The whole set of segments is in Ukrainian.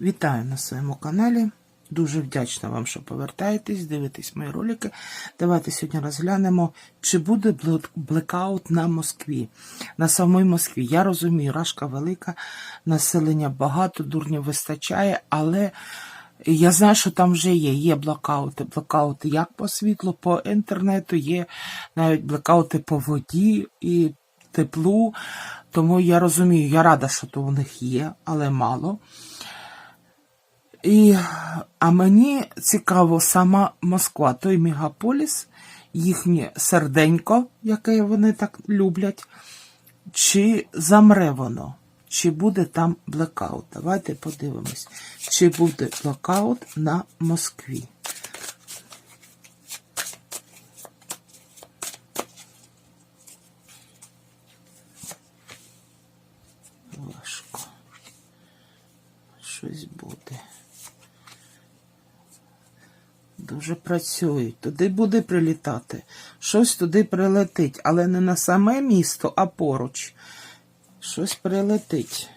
Вітаю на своєму каналі. Дуже вдячна вам, що повертаєтесь, дивитесь мої ролики. Давайте сьогодні розглянемо, чи буде блекаут на Москві. На самій Москві. Я розумію, рашка велика, населення багато, дурнів вистачає, але я знаю, що там вже є. Є блокаути. Блокаути як по світлу, по інтернету, є навіть блекаути по воді і теплу. Тому я розумію, я рада, що то у них є, але мало. І, а мені цікаво сама Москва, той мегаполіс, їхнє серденько, яке вони так люблять, чи замре воно, чи буде там блекаут. Давайте подивимось, чи буде блекаут на Москві. Важко. Щось буде. Дуже працюють. Туди буде прилітати. Щось туди прилетить, але не на саме місто, а поруч. Щось прилетить.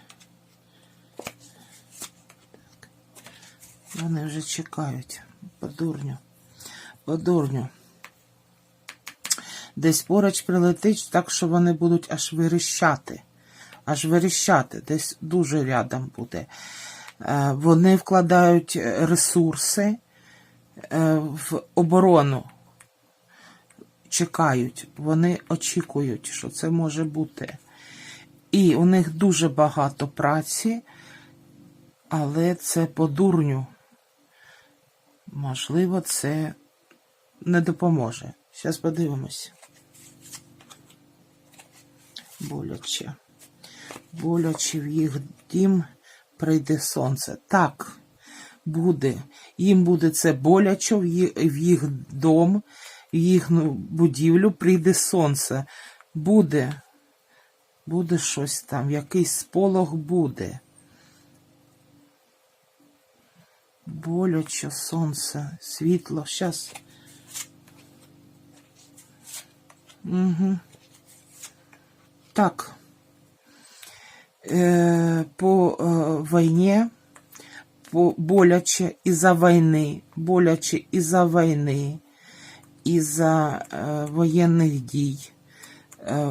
Вони вже чекають. По дурню. По дурню. Десь поруч прилетить, так що вони будуть аж виріщати. Аж виріщати. Десь дуже рядом буде. Е, Вони вкладають ресурси в оборону. Чекають, вони очікують, що це може бути. І у них дуже багато праці, але це по дурню. Можливо, це не допоможе. Зараз подивимось. Боляче. Боляче в їх дім прийде сонце. Так, буде. Їм буде це боляче, в їх, дом, в їхню будівлю прийде сонце. Буде. Буде щось там, якийсь сполох буде. Боляче сонце, світло. Щас. Угу. Так. Е, по е, війні, боляче із-за війни, боляче із-за війни, із-за е, воєнних дій, е,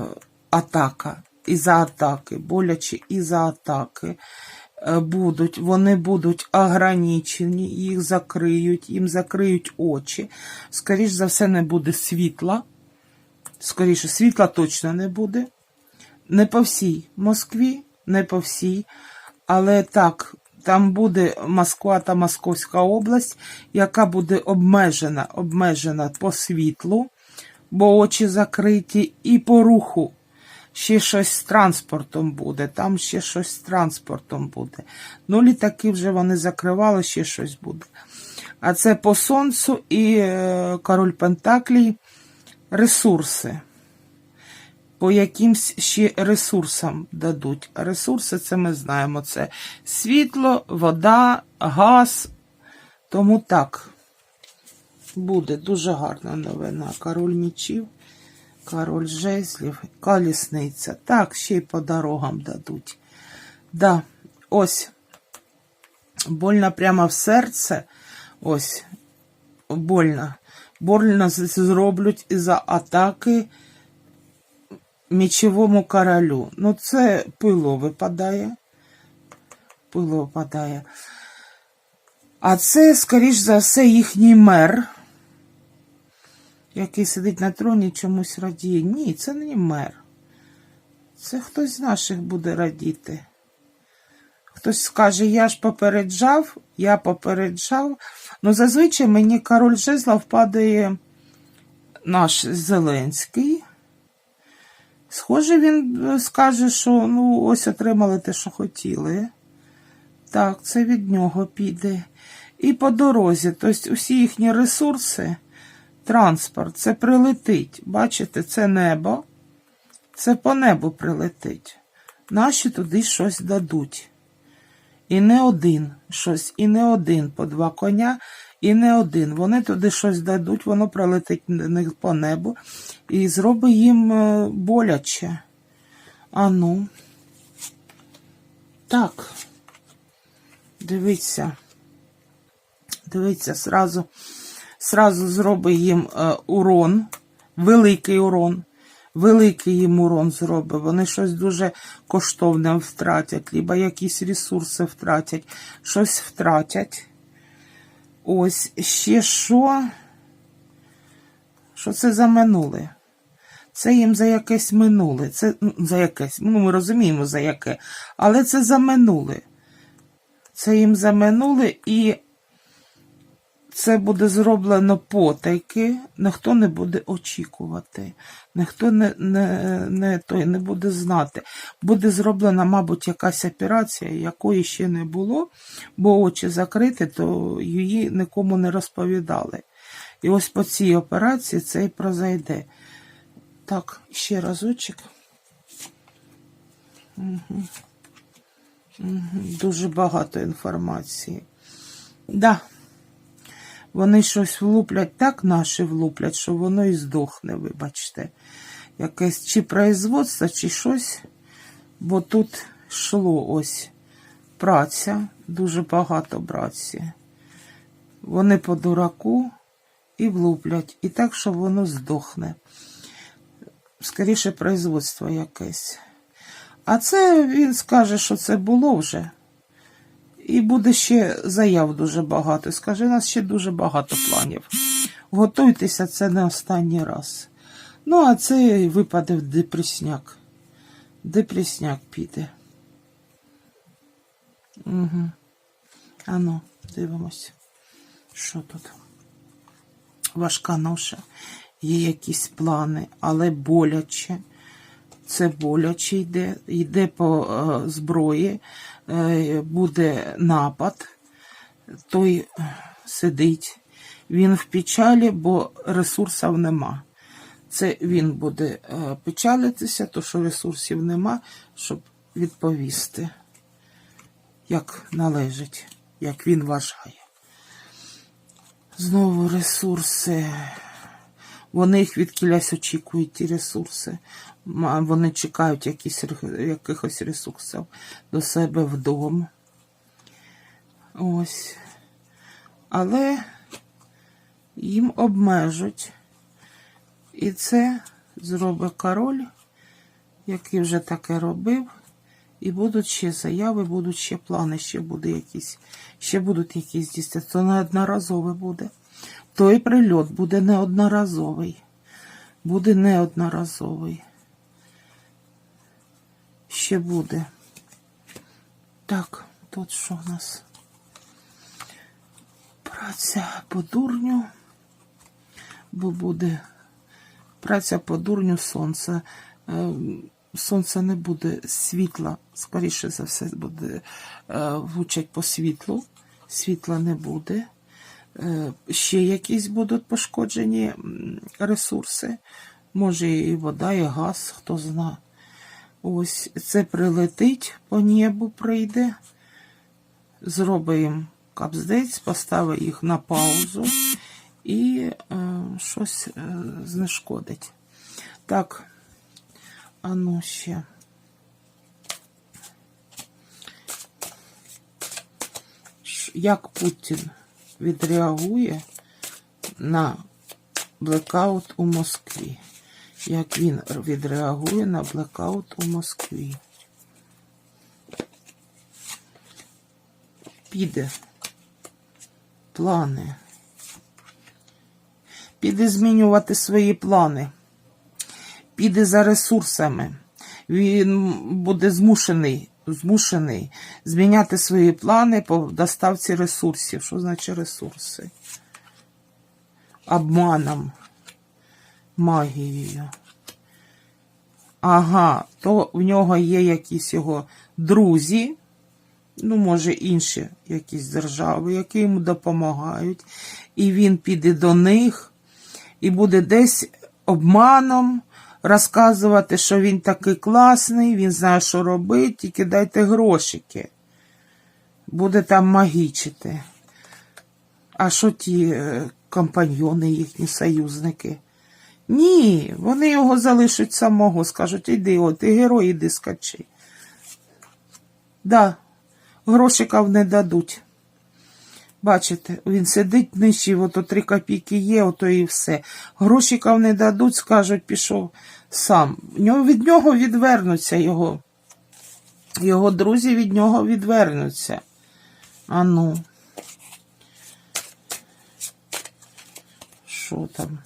атака, із-за атаки, боляче із-за атаки. е, Будуть, вони будуть ограничені, їх закриють, їм закриють очі. Скоріш за все, не буде світла. Скоріше, світла точно не буде. Не по всій Москві, не по всій, але так, там буде Москва та Московська область, яка буде обмежена, обмежена по світлу, бо очі закриті, і по руху. Ще щось з транспортом буде, там ще щось з транспортом буде. Ну, літаки вже вони закривали, ще щось буде. А це по сонцю і е, король Пентаклій ресурси по якимсь ще ресурсам дадуть. Ресурси це ми знаємо. Це світло, вода, газ. Тому так, буде дуже гарна новина. Король мічів, король жезлів, колісниця. Так, ще й по дорогам дадуть. Да, ось. Больно прямо в серце. Ось. Больно. Больно зроблять із-за атаки мічовому королю. Ну, це пило випадає. Пило випадає. А це, скоріш за все, їхній мер, який сидить на троні, чомусь радіє. Ні, це не мер. Це хтось з наших буде радіти. Хтось скаже, я ж попереджав, я попереджав. Ну, зазвичай мені король жезла впадає наш Зеленський. Схоже, він е, скаже, що ну ось отримали те, що хотіли. Так, це від нього піде. І по дорозі, тобто усі їхні ресурси, транспорт, це прилетить. Бачите, це небо. Це по небу прилетить. Наші туди щось дадуть. І не один щось, і не один по два коня, і не один. Вони туди щось дадуть, воно пролетить на них по небу і зробить їм е, боляче. А ну. Так. Дивіться. Дивіться, сразу, сразу зробить їм е, урон, великий урон. Великий їм урон зробить. Вони щось дуже коштовне втратять, либо якісь ресурси втратять, щось втратять. Ось ще що? Що це за минуле? Це їм за якесь минуле. Це ну, за якесь. Ну, ми розуміємо за яке. Але це за минуле. Це їм за минуле і це буде зроблено потайки, ніхто не буде очікувати, ніхто не, не, не, той, не буде знати. Буде зроблена, мабуть, якась операція, якої ще не було, бо очі закриті, то її нікому не розповідали. І ось по цій операції це і прозайде. Так, ще разочок. Угу. Угу. Дуже багато інформації. Да. Вони щось влуплять, так наші влуплять, що воно і здохне, вибачте. Якесь чи производство, чи щось. Бо тут йшло ось праця, дуже багато праці. Вони по дураку і влуплять. І так, що воно здохне. Скоріше, производство якесь. А це він скаже, що це було вже. І буде ще заяв дуже багато. Скаже, у нас ще дуже багато планів. Готуйтеся, це не останній раз. Ну, а це випаде в депресняк. Депресняк піде. Угу. Ану, дивимось. Що тут? Важка ноша. Є якісь плани, але боляче. Це боляче йде, йде по е, зброї, е, буде напад, той сидить, він в печалі, бо ресурсів нема. Це він буде е, печалитися, то що ресурсів нема, щоб відповісти, як належить, як він вважає. Знову ресурси. Вони їх відкілясь очікують, ті ресурси. Вони чекають якісь, якихось ресурсів до себе вдома. Ось. Але їм обмежуть. І це зробить король, який вже таке робив. І будуть ще заяви, будуть ще плани, ще буде якісь, ще будуть якісь дійсно. Це неодноразове буде. Той прильот буде неодноразовий. Буде неодноразовий. Ще буде. Так, тут що в нас? Праця по дурню. Бо буде праця по дурню сонця. Е, Сонце не буде світла, скоріше за все, буде е, влучать по світлу. Світла не буде. Е, Ще якісь будуть пошкоджені ресурси. Може, і вода, і газ, хто зна. Ось це прилетить по небу, прийде. Зробимо капздець, поставить їх на паузу і е, щось е, знешкодить. Так, а ну ще. Як Путін відреагує на блекаут у Москві? Як він відреагує на блекаут у Москві? Піде плани. Піде змінювати свої плани. Піде за ресурсами. Він буде змушений, змушений зміняти свої плани по доставці ресурсів. Що значить ресурси? Обманом, магією. Ага, то в нього є якісь його друзі, ну, може, інші якісь держави, які йому допомагають, і він піде до них і буде десь обманом розказувати, що він такий класний, він знає, що робити, тільки дайте грошики. Буде там магічити. А що ті е, компаньйони, їхні союзники? Ні, вони його залишать самого, скажуть, іди, от, ти герой, іди скачи. Да, грошиків не дадуть. Бачите, він сидить нищий, ото три копійки є, ото і все. Грошиків не дадуть, скажуть, пішов сам. Від нього відвернуться його. Його друзі від нього відвернуться. А ну. Що там?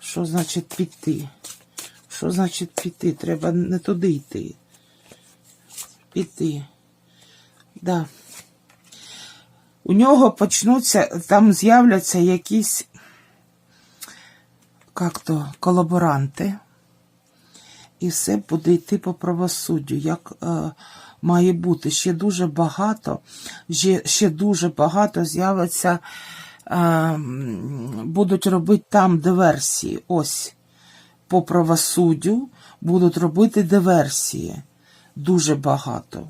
Що значить піти? Що значить піти? Треба не туди йти. Піти. Да. У нього почнуться, там з'являться якісь як то, колаборанти. І все буде йти по правосуддю, як е, має бути. Ще дуже багато, ще, ще дуже багато з'явиться, е, будуть робити там диверсії. Ось по правосуддю будуть робити диверсії. Дуже багато.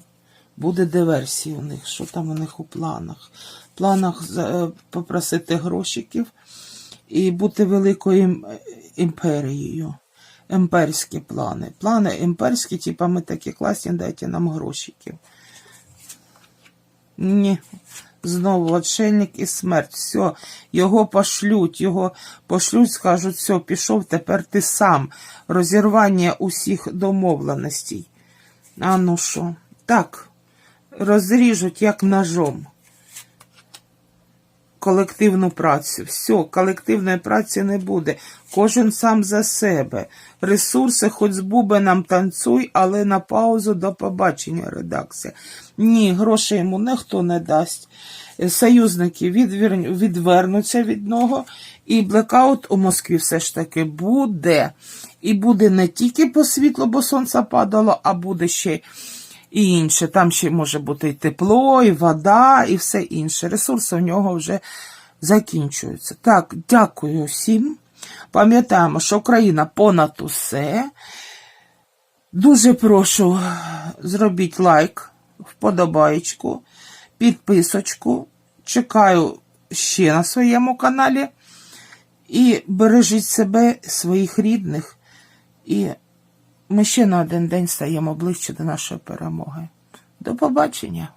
Буде диверсії у них. Що там у них у планах? В планах е, попросити грошиків і бути великою імперією. Імперські плани. Плани імперські, типа ми такі класні, дайте нам грошиків. Ні. Знову отшельник і смерть. Все, його пошлють, його пошлють, скажуть, все, пішов, тепер ти сам. Розірвання усіх домовленостей. А ну що? Так, розріжуть як ножом. Колективну працю. Все, колективної праці не буде. Кожен сам за себе. Ресурси, хоч з бубеном танцюй, але на паузу до побачення редакція. Ні, грошей йому ніхто не дасть. Е, Союзники відвернуться від нього, і блекаут у Москві все ж таки буде. І буде не тільки по світлу, бо сонце падало, а буде ще і інше. Там ще може бути і тепло, і вода, і все інше. Ресурси у нього вже закінчуються. Так, дякую всім. Пам'ятаємо, що Україна понад усе. Дуже прошу зробіть лайк, вподобаєчку, підписочку. Чекаю ще на своєму каналі. І бережіть себе, своїх рідних. І ми ще на один день стаємо ближче до нашої перемоги. До побачення!